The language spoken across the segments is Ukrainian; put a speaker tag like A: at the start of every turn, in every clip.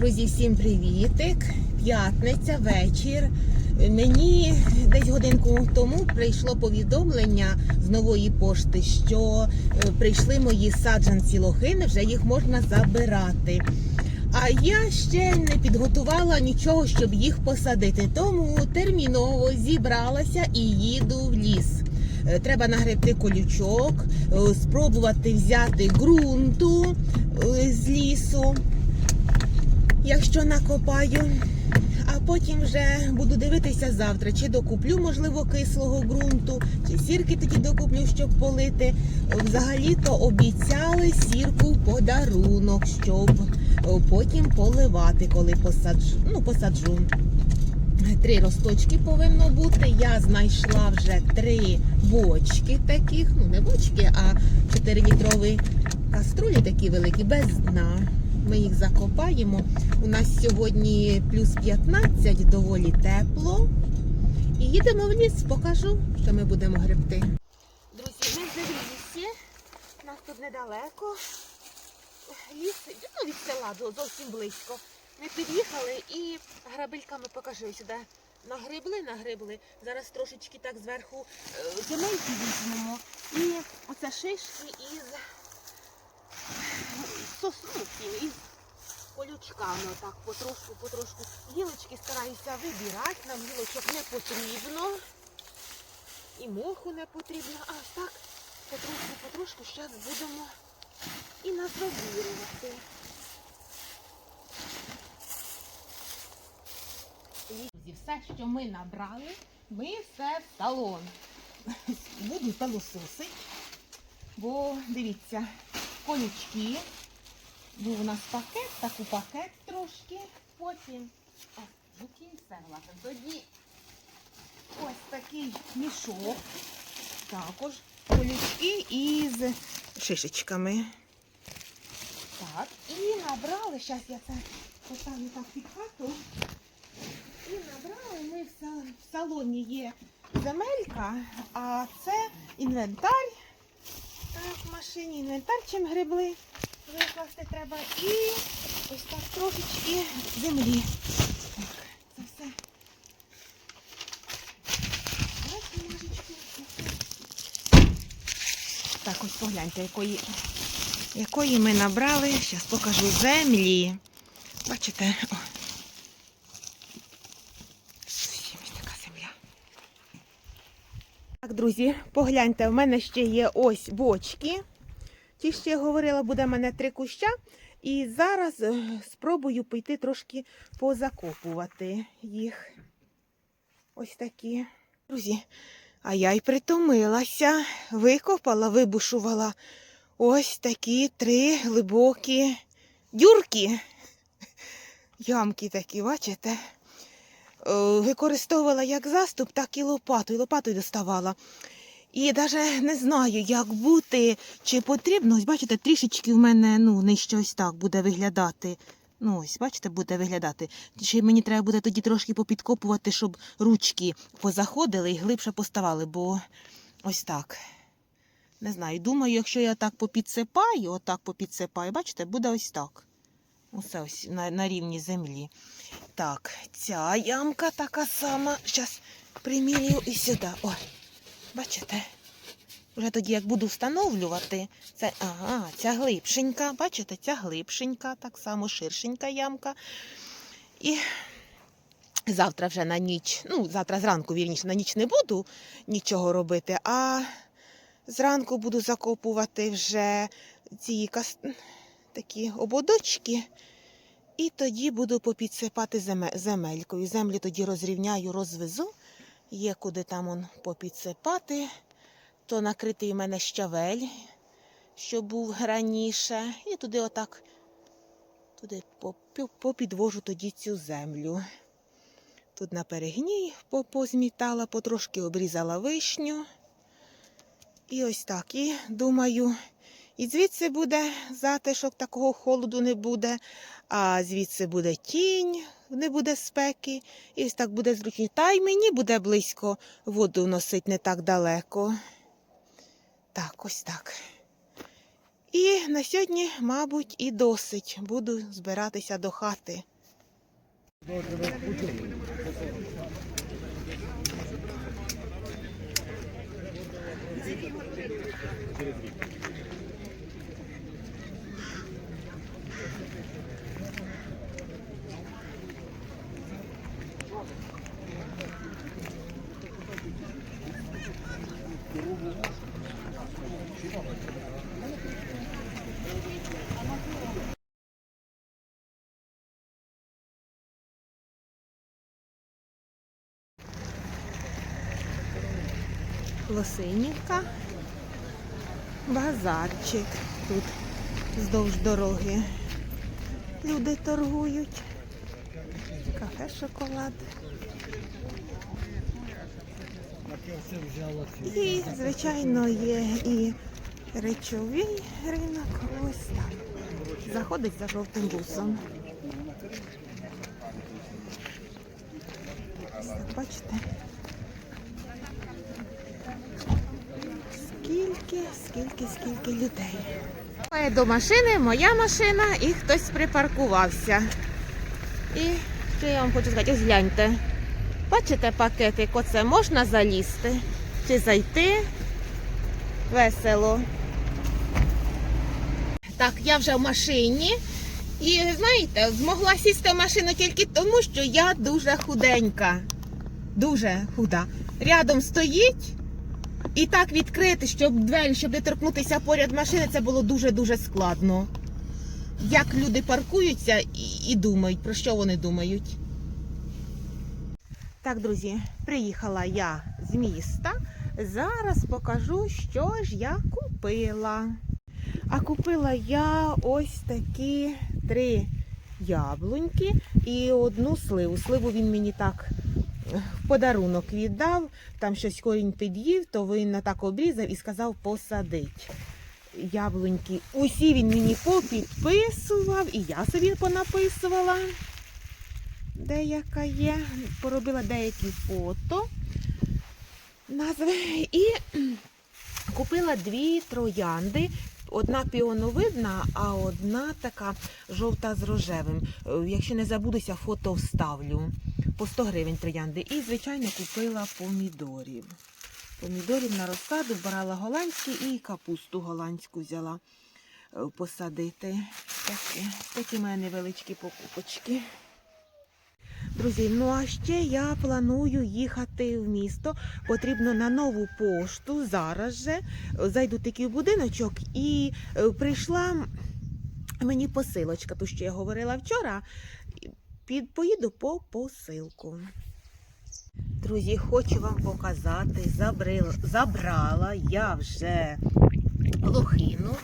A: Друзі, всім привітик! П'ятниця, вечір. Мені десь годинку тому прийшло повідомлення з нової пошти, що е, прийшли мої саджанці лохини, вже їх можна забирати. А я ще не підготувала нічого, щоб їх посадити. Тому терміново зібралася і їду в ліс. Е, Треба нагребти колючок, е, спробувати взяти ґрунту з лісу якщо накопаю. А потім вже буду дивитися завтра, чи докуплю, можливо, кислого ґрунту, чи сірки тоді докуплю, щоб полити. Взагалі-то обіцяли сірку в подарунок, щоб е, потім поливати, коли посаджу. Ну, посаджу. Три росточки повинно бути. Я знайшла вже три бочки таких, ну не бочки, а 4-літрові каструлі такі великі, без дна. Ми їх закопаємо. У нас сьогодні плюс 15, доволі тепло. І їдемо в ліс, покажу, що ми будемо гребти. Друзі, ми вже в лісі. Нас тут недалеко. Ліс ну, від села зовсім близько. Ми під'їхали і грабельками покажи сюди. Нагребли, нагребли. Зараз трошечки так зверху е, земельки візьмемо. І оце шишки із сосну, із колючками. Отак потрошку, потрошку. Гілочки стараюся вибирати. Нам гілочок не потрібно. І моху не потрібно. А так, потрошку, потрошку зараз будемо і назробірувати. Друзі, все, що ми набрали, ми все в салон. Буду пилососити, бо дивіться, колючки. Був у нас пакет, так у пакет трошки. Потім о, і. Тоді ось такий мішок. Також колючки із шишечками. Так, і набрали, зараз я це поставлю так під хату. І набрали ми в салоні є земелька, а це інвентар. Так, в машині інвентар чим гребли. Викласти треба і ось так трошечки землі. Це все. Так, ось погляньте, якої, якої ми набрали. Зараз покажу землі. Бачите? О. Ось така земля. Так, друзі, погляньте, в мене ще є ось бочки. Ті, що я говорила, буде в мене три куща. І зараз е, спробую піти трошки позакопувати їх. Ось такі. Друзі, а я й притомилася, викопала, вибушувала ось такі три глибокі дюрки. Ямки такі, бачите? Е, Використовувала як заступ, так і лопатою. Лопатою доставала. І навіть не знаю, як бути, чи потрібно. Ось бачите, трішечки в мене ну, нижче ось так буде виглядати. Ну, ось, бачите, буде виглядати. Чи мені треба буде тоді трошки попідкопувати, щоб ручки позаходили і глибше поставали, бо ось так. Не знаю, думаю, якщо я так попідсипаю, отак попідсипаю, бачите, буде ось так. Усе ось на, на рівні землі. Так, ця ямка така сама. Зараз примірюю і сюди. Ой. Бачите? Вже тоді, як буду встановлювати, це ага, ця глибшенька, бачите, ця глибшенька, так само ширшенька ямка. І завтра вже на ніч, ну, завтра зранку, вірніше, на ніч не буду нічого робити, а зранку буду закопувати вже ці такі ободочки. І тоді буду попідсипати земелькою. Землі тоді розрівняю, розвезу. Є куди там он попідсипати. То накритий у мене щавель, що був раніше. І туди отак туди попідвожу тоді цю землю. Тут на перегній позмітала, потрошки обрізала вишню. І ось так. І думаю, і звідси буде затишок, такого холоду не буде, а звідси буде тінь, не буде спеки. І ось так буде зручно. Та й мені буде близько воду носить не так далеко. Так, ось так. І на сьогодні, мабуть, і досить. Буду збиратися до хати. Лосинівка, базарчик тут вздовж дороги. Люди торгують. Кафе шоколад. І, звичайно, є і речовий ринок. Ось там. Заходить за жовтим бусом. Бачите? Скільки, скільки, скільки людей. До машини, моя машина і хтось припаркувався. І що я вам хочу сказати, ось гляньте. Бачите пакетик, оце можна залізти чи зайти. Весело. Так, я вже в машині. І знаєте, змогла сісти в машину тільки тому, що я дуже худенька. Дуже худа. Рядом стоїть. І так відкрити, щоб двері, щоб не торкнутися поряд машини, це було дуже-дуже складно. Як люди паркуються і, і думають, про що вони думають. Так, друзі, приїхала я з міста. Зараз покажу, що ж я купила. А купила я ось такі три яблуньки і одну сливу. Сливу він мені так в подарунок віддав, там щось корінь під'їв, то він так обрізав і сказав посадить. Яблуньки. Усі він мені попідписував, і я собі понаписувала. Деяка є. Поробила деякі фото. І купила дві троянди. Одна піоновидна, а одна така жовта з рожевим. Е, Якщо не забудуся, фото вставлю. По 100 гривень троянди. І, звичайно, купила помідорів. Помідорів на розсаду брала голландські і капусту голландську взяла е, посадити. Такі, такі в невеличкі покупочки. Друзі, ну а ще я планую їхати в місто. Потрібно на нову пошту зараз же. Зайду такий будиночок і е, прийшла мені посилочка, ту, що я говорила вчора. Поїду по посилку. Друзі, хочу вам показати, забрила, забрала я вже лохину.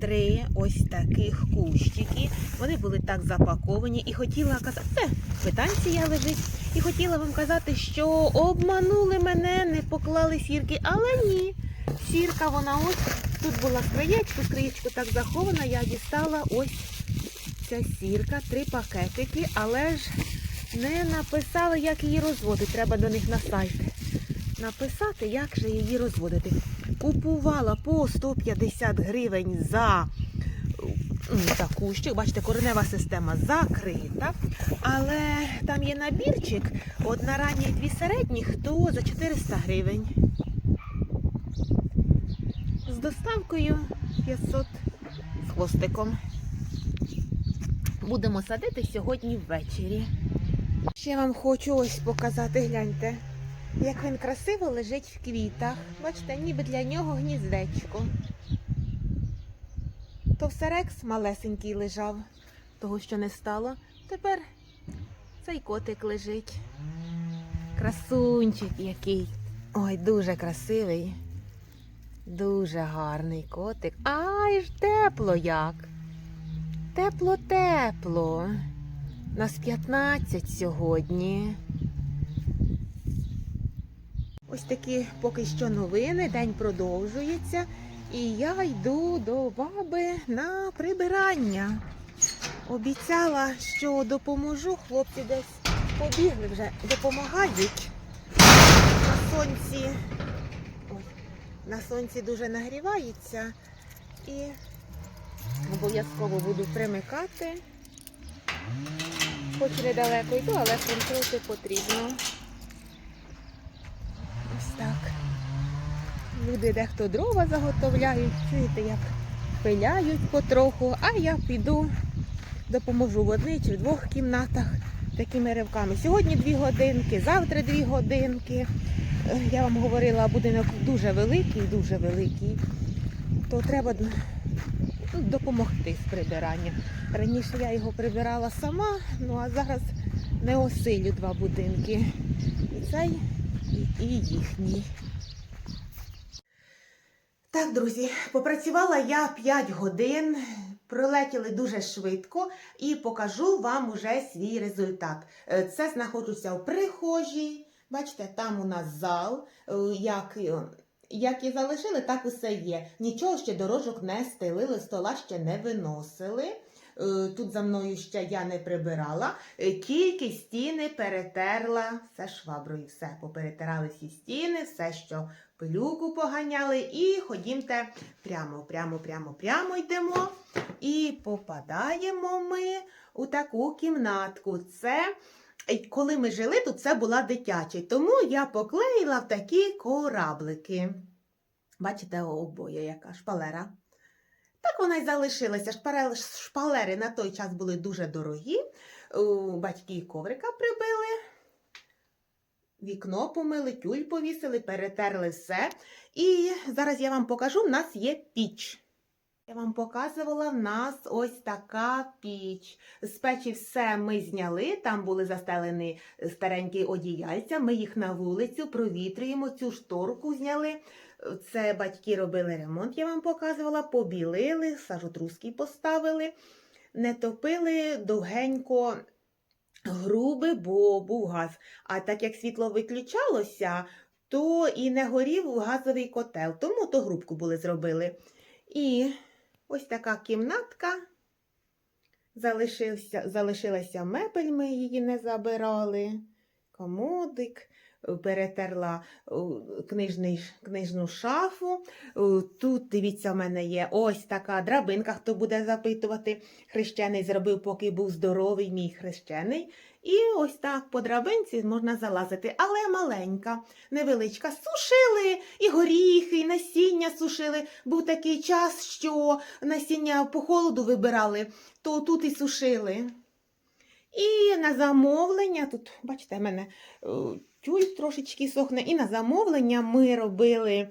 A: Три ось таких кущики. Вони були так запаковані і хотіла казати, це квитанція лежить. І хотіла вам казати, що обманули мене, не поклали сірки, але ні. Сірка, вона ось тут була краєчку, краєчку так захована. Я дістала ось ця сірка, три пакетики, але ж не написали, як її розводити. Треба до них на сайт написати, як же її розводити. Купувала по 150 гривень за, м, за кущик. Бачите, коренева система закрита. Але там є набірчик, одна рання і дві середніх, то за 400 гривень. З доставкою 500 з хвостиком. Будемо садити сьогодні ввечері. Ще вам хочу ось показати, гляньте, як він красиво лежить в квітах. Бачите, ніби для нього гніздечко. То всерекс малесенький лежав, того що не стало. Тепер цей котик лежить. Красунчик який. Ой, дуже красивий. Дуже гарний котик. Ай ж тепло як. Тепло-тепло. Нас 15 сьогодні. Ось такі поки що новини. День продовжується. І я йду до баби на прибирання. Обіцяла, що допоможу. Хлопці десь побігли вже, допомагають. На сонці. Ой, на сонці дуже нагрівається. І обов'язково буду примикати. Хоч недалеко йду, але контролити потрібно. Ось так. Люди дехто дрова заготовляють, чуєте, як пиляють потроху, а я піду, допоможу в одній чи в двох кімнатах такими ривками. Сьогодні дві годинки, завтра дві годинки. Е, Я вам говорила, будинок дуже великий, дуже великий, то треба допомогти з прибиранням. Раніше я його прибирала сама, ну а зараз не осилю два будинки. І цей, і їхній. Так, друзі, попрацювала я 5 годин, пролетіли дуже швидко і покажу вам уже свій результат. Е, Це знаходжуся в прихожій. Бачите, там у нас зал. Е, Як, е, як і залишили, так усе є. Нічого ще дорожок не стелили, стола ще не виносили. Е, Тут за мною ще я не прибирала. Е, Тільки стіни перетерла все шваброю. Все поперетирали всі стіни, все, що пилюку поганяли, і ходімте прямо, прямо, прямо, прямо йдемо. І попадаємо ми у таку кімнатку. Це коли ми жили, тут це була дитяча, тому я поклеїла в такі кораблики. Бачите, обоє яка шпалера. Так вона й залишилася. Шпалери на той час були дуже дорогі. Батьки коврика прибили, вікно помили, тюль повісили, перетерли все. І зараз я вам покажу, в нас є піч. Я вам показувала, в нас ось така піч. З печі все ми зняли, там були застелені старенькі одіяльця, ми їх на вулицю провітрюємо, цю шторку зняли. Це батьки робили ремонт, я вам показувала, побілили, сажотруски поставили, не топили довгенько груби, бо був газ. А так як світло виключалося, то і не горів газовий котел, тому то грубку були зробили. І ось така кімнатка. Залишився, залишилася мебель, ми її не забирали. Комодик, перетерла книжний, книжну шафу. Тут, дивіться, в мене є ось така драбинка, хто буде запитувати. Хрещений зробив, поки був здоровий мій хрещений. І ось так по драбинці можна залазити, але маленька, невеличка. Сушили і горіхи, і насіння сушили. Був такий час, що насіння по холоду вибирали, то тут і сушили. І на замовлення, тут, бачите, в мене е, тюль трошечки сохне, і на замовлення ми робили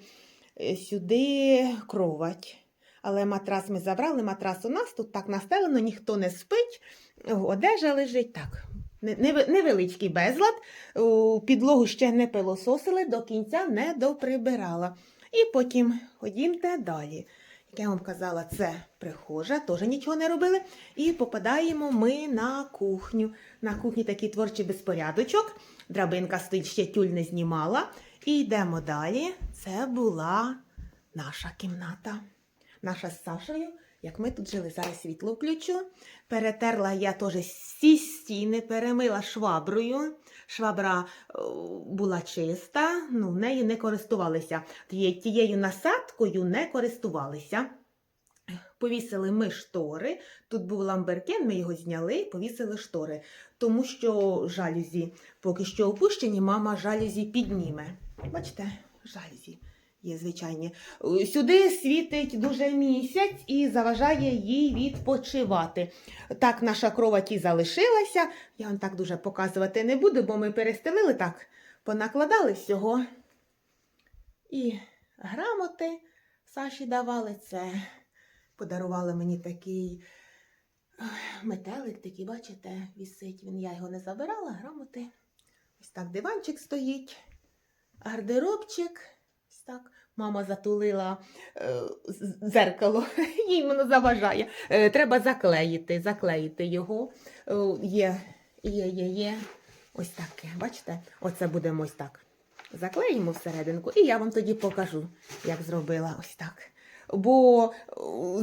A: е, сюди кровать. Але матрас ми забрали, матрас у нас тут так настелено, ніхто не спить, одежа лежить так. Невеличкий безлад, підлогу ще не пилососили, до кінця не доприбирала. І потім ходімте далі. Я вам казала, це прихожа, теж нічого не робили. І попадаємо ми на кухню. На кухні такий творчий безпорядочок. Драбинка стоїть, ще тюль не знімала. І йдемо далі. Це була наша кімната. Наша з Сашею, як ми тут жили, зараз світло включу. Перетерла я теж всі стіни, перемила шваброю. Швабра е, була чиста, ну, нею не користувалися. Тією, насадкою не користувалися. Повісили ми штори. Тут був ламберкен, ми його зняли повісили штори. Тому що жалюзі поки що опущені, мама жалюзі підніме. Бачите, жалюзі є звичайні. Сюди світить дуже місяць і заважає їй відпочивати. Так наша кровать і залишилася. Я вам так дуже показувати не буду, бо ми перестелили так, понакладали всього. І грамоти Саші давали це. Подарували мені такий метелик, такий, бачите, вісить. Він, я його не забирала, грамоти. Ось так диванчик стоїть, гардеробчик. Так. Мама затулила е, зеркало, їй воно заважає. Е, треба заклеїти, заклеїти його. Е, є, є, є, є. Ось таке. Бачите? Оце будемо ось так. Заклеїмо всерединку, і я вам тоді покажу, як зробила ось так. Бо е,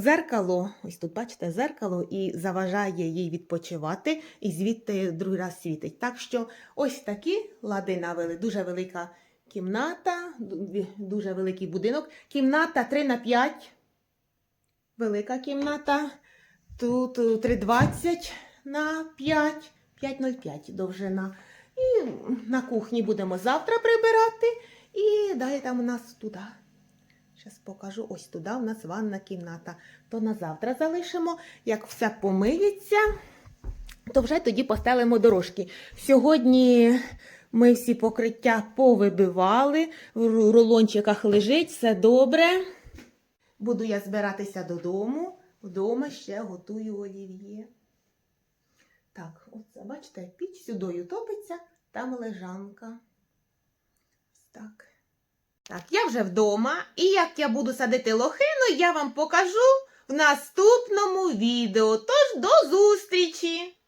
A: зеркало, ось тут бачите, зеркало і заважає їй відпочивати, і звідти другий раз світить. Так що ось такі лади навели. Дуже велика кімната, дуже великий будинок. Кімната 3 на 5. Велика кімната. Тут е, 3,20 на 5. 5,05 довжина. І на кухні будемо завтра прибирати. І далі там у нас туди. Зараз покажу. Ось туди у нас ванна кімната. То на завтра залишимо. Як все помиється, то вже тоді постелимо дорожки. Сьогодні ми всі покриття повибивали, в рулончиках лежить, все добре. Буду я збиратися додому. Вдома ще готую олів'є. Так, оце, бачите, піч сюдою топиться, там лежанка. Так. Так, я вже вдома, і як я буду садити лохину, я вам покажу в наступному відео. Тож до зустрічі!